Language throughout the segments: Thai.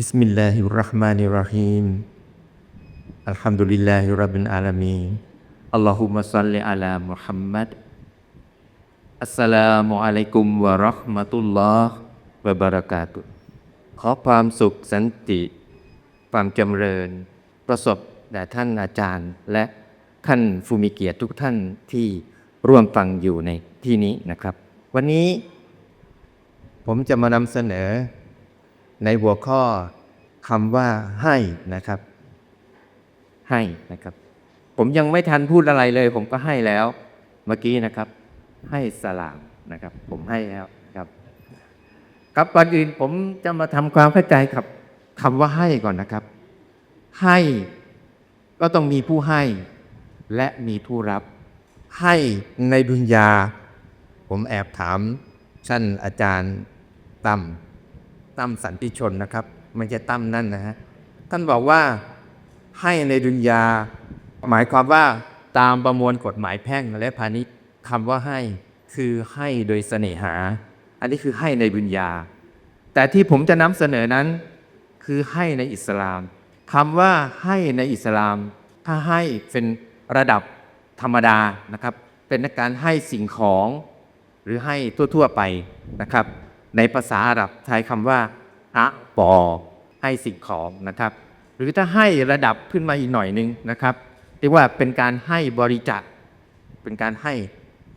بسم الله الرحمن الرحيم الحمد لله رب العالمين اللهم صل على محمد อัสสลามุอะลัยกุมวะเราะห์มะตุลลอฮ์วะบะเราะกาตุฮ์ขอความสุขสันติ ความจำเริญ ประสบแด่ท่านอาจารย์ และท่านฟูมิเกียรติทุกท่านที่ร่วมฟังอยู่ในที่นี้นะครับ วันนี้ผมจะมานำเสนอ ในหัวข้อคำว่าให้นะครับ ให้นะครับ ผมยังไม่ทันพูดอะไรเลย ผมก็ให้แล้ว เมื่อกี้นะครับ ให้สลามนะครับ ผมให้แล้วครับครับก่อนอื่นผมจะมาทำความเข้าใจกับคำว่าให้ก่อนนะครับ ให้ก็ต้องมีผู้ให้และมีผู้รับ ให้ในดุนยา ผมแอบถามท่านอาจารย์ตั้ม ตั้มสันติชนนะครับ ไม่ใช่ตั้มนั่นนะฮะท่านบอกว่าให้ในดุนยา หมายความว่าตามประมวลกฎหมายแพ่งและพาณิชย์คำว่าให้คือให้โดยเสน่หา อันนี้คือให้ในดุนยา แต่ที่ผมจะนำเสนอนั้นคือให้ในอิสลามคำว่าให้ในอิสลาม ถ้าให้เป็นระดับธรรมดานะครับ เป็นการให้สิ่งของหรือให้ทั่ว ๆ ไปนะครับ ในภาษาอาหรับใช้คำว่าอะปอให้สิ่งของนะครับ หรือถ้าให้ระดับขึ้นมาอีกหน่อยนึงนะครับเรียกว่าเป็นการให้บริจาคเป็นการให้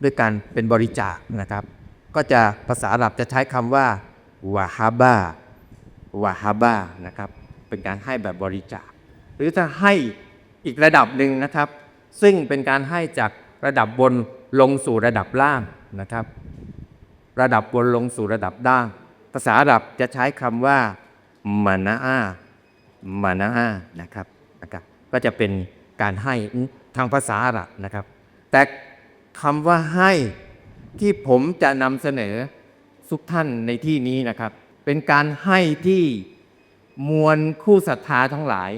ด้วยการเป็นบริจาคนะครับ ก็จะภาษาอาหรับจะใช้คำว่าวาฮาบาวาฮาบานะครับ เป็นการให้แบบบริจาค หรือถ้าให้อีกระดับหนึ่งนะครับ ซึ่งเป็นการให้จากระดับบนลงสู่ระดับล่างนะครับ ระดับบนลงสู่ระดับล่าง ภาษาอาหรับจะใช้คำว่ามานะอามานะอานะครับนะครับก็จะเป็นการให้ทางภาษาอาหรับนะครับ แต่คำว่าให้ที่ผมจะนำเสนอทุกท่านในที่นี้นะครับ เป็นการให้ที่มวลคู่ศรัทธาทั้งหลาย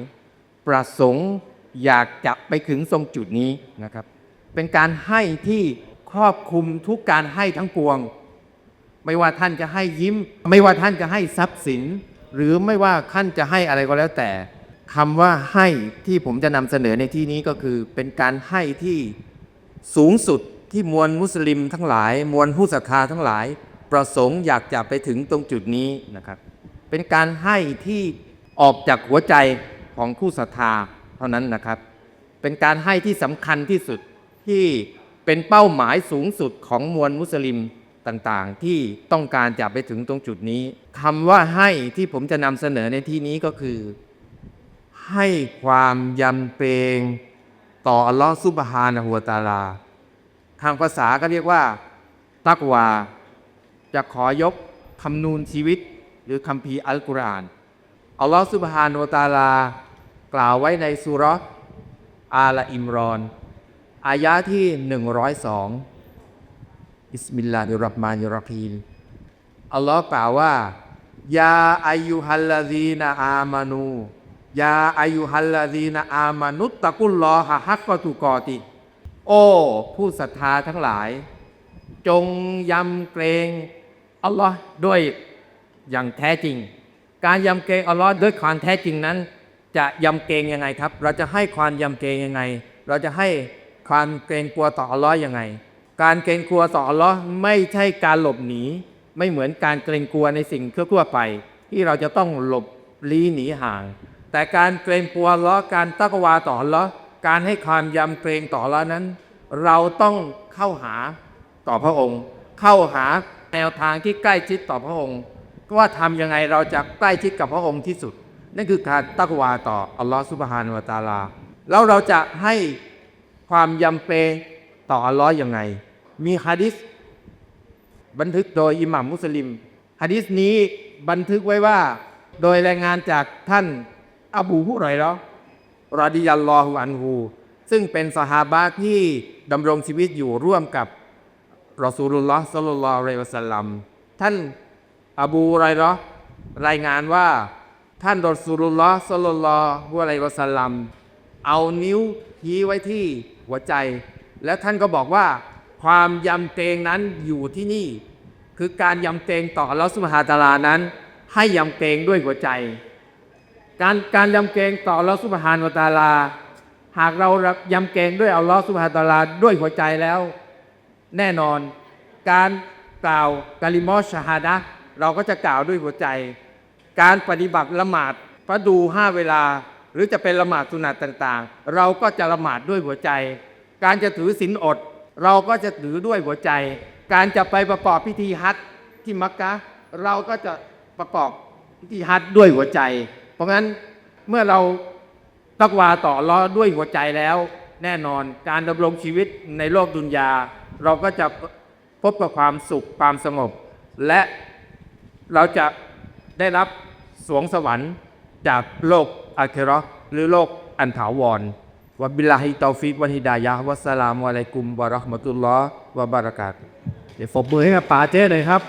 ประสงค์อยากจะไปถึงทรงจุดนี้นะครับ เป็นการให้ที่ครอบคลุมทุกการให้ทั้งปวง ไม่ว่าท่านจะให้ยิ้ม ไม่ว่าท่านจะให้ทรัพย์สิน หรือไม่ว่าท่านจะให้อะไรก็แล้วแต่คำว่าให้ที่ผมจะนำเสนอในที่นี้ก็คือ เป็นการให้ที่สูงสุดที่มวลมุสลิมทั้งหลาย มวลผู้ศรัทธาทั้งหลาย ประสงค์อยากจะไปถึงตรงจุดนี้นะครับ เป็นการให้ที่ออกจากหัวใจของผู้ศรัทธาเท่านั้นนะครับ เป็นการให้ที่สำคัญที่สุดที่เป็นเป้าหมายสูงสุดของมวลมุสลิม ต่างๆ ที่ต้องการจะไปถึงตรงจุดนี้คำว่าให้ที่ผมจะนำเสนอในที่นี้ก็คือ ให้ความยำเกรงต่ออัลลอฮฺซุบฮานะฮูวตาลา ทางภาษาก็เรียกว่า ตักวา จะขอยกคำนูนชีวิต หรือคัมภีอัลกุรอานอัลลอฮฺซุบฮานะฮูวตาลา กล่าวไว้ในสุร์อาลอิมรอน อายะที่ 102 บิสมิลลาฮิรราะห์มานิรรฮีมอัลลอฮ์กล่าวว่ายาอายุฮัลลาดีนาอามานูยาอายุฮัลลาดีนาอามานุตตะกุลลอฮะฮักกตุกอติ โอ้ผู้ศรัทธาทั้งหลาย จงยำเกรงอัลลอฮ์ด้วยอย่างแท้จริง การยำเกรงอัลลอฮ์ด้วยความแท้จริงนั้น จะยำเกรงยังไงครับ เราจะให้ความยำเกรงยังไง เราจะให้ความเกรงกลัวต่ออัลลอฮ์ยังไง การเกรงกลัวต่ออัลลอฮ์ไม่ใช่การหลบหนี ไม่เหมือนการเกรงกลัวในสิ่งทั่วไป ที่เราจะต้องหลบลี้หนีห่าง แต่การเกรงกลัวอัลลอฮ์การตักวาต่ออัลลอฮ์การให้ความยำเกรงต่ออัลลอฮ์นั้น เราต้องเข้าหาต่อพระองค์ เข้าหาแนวทางที่ใกล้ชิดต่อพระองค์ว่าทำยังไงเราจะใกล้ชิดกับพระองค์ที่สุด นั่นคือการตักวาต่ออัลลอฮ์ซุบฮานาวะตาลา แล้วเราจะให้ความยำเกรง ต่ออัลลอฮ์ยังไง มีฮะดิษบันทึกโดยอิหม่ามมุสลิมฮะดิษนี้บันทึกไว้ว่า โดยรายงานจากท่านอบูฮุไรเราะรอดิยัลลอฮุอันฮูซึ่งเป็นสหาบะที่ดำรงชีวิตอยู่ร่วมกับรอซูลุลลอฮ์สัลลัลลอฮุอะลัยวะสัลลัมท่านอบูไรเราะรายงานว่าท่านรอซูลุลลอฮ์สัลลัลลอฮุอะลัยวะสัลลัมเอานิ้วชี้ไว้ที่หัวใจ แล้วท่านก็บอกว่าความยำเกรงนั้นอยู่ที่นี่ คือการยำเกรงต่ออัลลอฮฺสุบฮาตาลานั้น ให้ยำเกรงด้วยหัวใจ การการยำเกรงต่ออัลลอฮฺสุบฮานวตาลา หากเรายำเกรงด้วยอัลลอฮฺสุบฮาตาลาด้วยหัวใจแล้ว แน่นอน การกล่าวกาลิมอชฮาดะเราก็จะกล่าวด้วยหัวใจ การปฏิบัติละหมาดพระดูห้าเวลา หรือจะเป็นละหมาดสุนัตต่างๆ เราก็จะละหมาดด้วยหัวใจ การจะถือศีลอด เราก็จะถือด้วยหัวใจ การจะไปประกอบพิธีฮัจญ์ที่มักกะ เราก็จะประกอบพิธีฮัจญ์ด้วยหัวใจ เพราะงั้นเมื่อเราตักวาต่ออัลล้อด้วยหัวใจแล้ว แน่นอนการดำรงชีวิตในโลกดุนยา เราก็จะพบกับความสุขความสงบ และเราจะได้รับสวงสวรรค์จากโลกอาเคราะห์หรือโลกอันถาวร วะบิลลาฮิตอฟิกวันฮิดายะฮ์วัสสลามุอะลัยกุมวะเราะห์มะตุลลอฮ์วะบารากาตุเดี๋ยวฝบมือให้กับป๋าเจ้หน่อยครับ